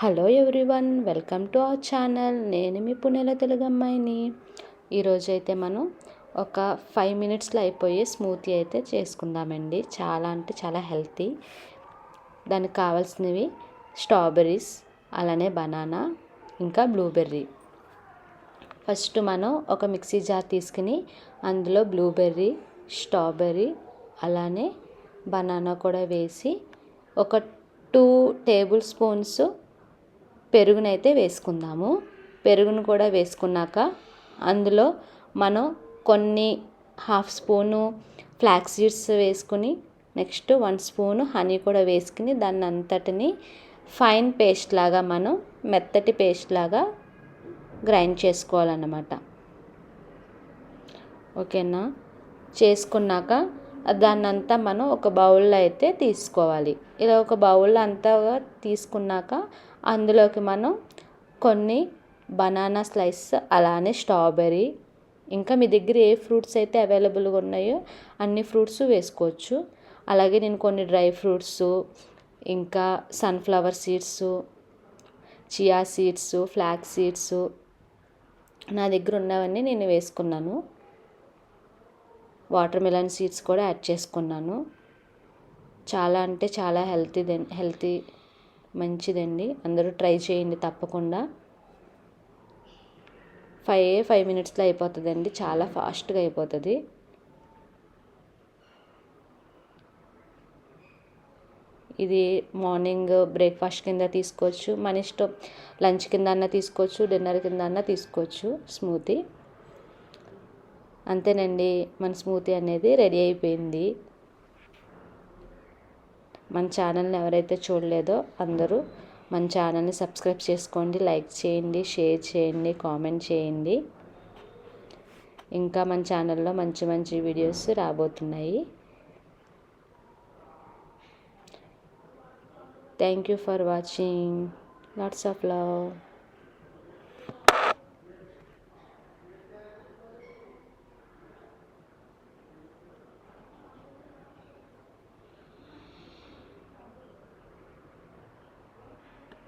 Hello everyone welcome to our channel. నేను మీ పుణ్యల తెలుగు అమ్మాయిని. ఈరోజు అయితే మనం ఒక ఫైవ్ మినిట్స్లో అయిపోయే స్మూతీ అయితే చేసుకుందామండి. చాలా అంటే చాలా హెల్తీ. దానికి కావాల్సినవి స్ట్రాబెర్రీస్ అలానే బనానా ఇంకా బ్లూబెర్రీ. ఫస్ట్ మనం ఒక మిక్సీ జార్ తీసుకుని అందులో బ్లూబెర్రీ స్ట్రాబెర్రీ అలానే బనానా కూడా వేసి ఒక టూ టేబుల్ స్పూన్స్ పెరుగునైతే వేసుకుందాము. పెరుగును కూడా వేసుకున్నాక అందులో మనం కొన్ని హాఫ్ స్పూను ఫ్లాక్స్ సీడ్స్ వేసుకుని నెక్స్ట్ వన్ స్పూను హనీ కూడా వేసుకుని దాన్ని అంతటిని ఫైన్ పేస్ట్ లాగా మనం మెత్తటి పేస్ట్ లాగా గ్రైండ్ చేసుకోవాలన్నమాట. ఓకేనా? చేసుకున్నాక దాన్నంతా మనం ఒక బౌల్లో అయితే తీసుకోవాలి. ఇలా ఒక బౌల్లో అంతా తీసుకున్నాక అందులోకి మనం కొన్ని బనానా స్లైస్ అలానే స్ట్రాబెర్రీ ఇంకా మీ దగ్గర ఏ ఫ్రూట్స్ అయితే అవైలబుల్గా ఉన్నాయో అన్ని ఫ్రూట్స్ వేసుకోవచ్చు. అలాగే నేను కొన్ని డ్రై ఫ్రూట్స్ ఇంకా sunflower seeds chia seeds flax seeds నా దగ్గర ఉన్నవన్నీ నేను వేసుకున్నాను. వాటర్ మిలన్ సీడ్స్ కూడా యాడ్ చేసుకున్నాను. చాలా అంటే చాలా హెల్తీ హెల్తీ మంచిదండి. అందరూ ట్రై చేయండి తప్పకుండా. ఫైవ్ ఫైవ్ మినిట్స్లో అయిపోతుందండి. చాలా ఫాస్ట్గా అయిపోతుంది. ఇది మార్నింగ్ బ్రేక్ఫాస్ట్ కింద తీసుకోవచ్చు. మన ఇష్టం లంచ్ కింద అన్న తీసుకోవచ్చు డిన్నర్ కింద అన్న తీసుకోవచ్చు. స్మూతీ. అంతేనండి. మన స్మూతీ అనేది రెడీ అయిపోయింది. మన ఛానల్ని ఎవరైతే చూడలేదో అందరూ మన ఛానల్ని సబ్స్క్రైబ్ చేసుకోండి లైక్ చేయండి షేర్ చేయండి కామెంట్ చేయండి. ఇంకా మన ఛానల్లో మంచి మంచి వీడియోస్ రాబోతున్నాయి. Thank you for watching lots of love